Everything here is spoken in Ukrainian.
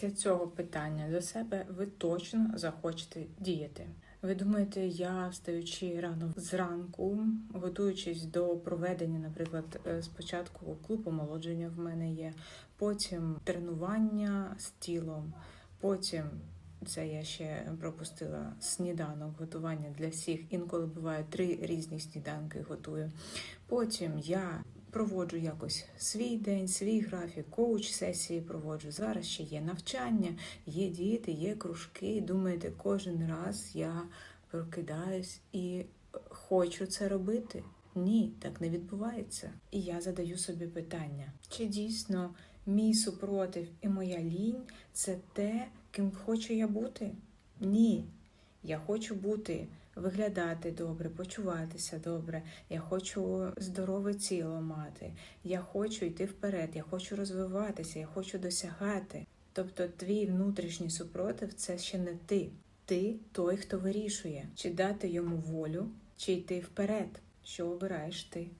Після цього питання до себе ви точно захочете діяти. Ви думаєте, я встаючи рано зранку, готуючись до проведення, наприклад, е, спочатку клуб омолодження в мене є, потім тренування з тілом, потім це я ще пропустила сніданок, готування для всіх. Інколи буває три різні сніданки готую. Потім я проводжу якось свій день, свій графік, коуч сесії проводжу. Зараз ще є навчання, є діти, є кружки. Думаєте, кожен раз я прокидаюсь і хочу це робити? Ні, так не відбувається. І я задаю собі питання: чи дійсно мій супротив і моя лінь це те, ким хочу я бути? Ні. Я хочу бути, виглядати добре, почуватися добре. Я хочу здорове тіло мати. Я хочу йти вперед, я хочу розвиватися, я хочу досягати. Тобто, твій внутрішній супротив це ще не ти. Ти той, хто вирішує, чи дати йому волю, чи йти вперед. Що обираєш ти?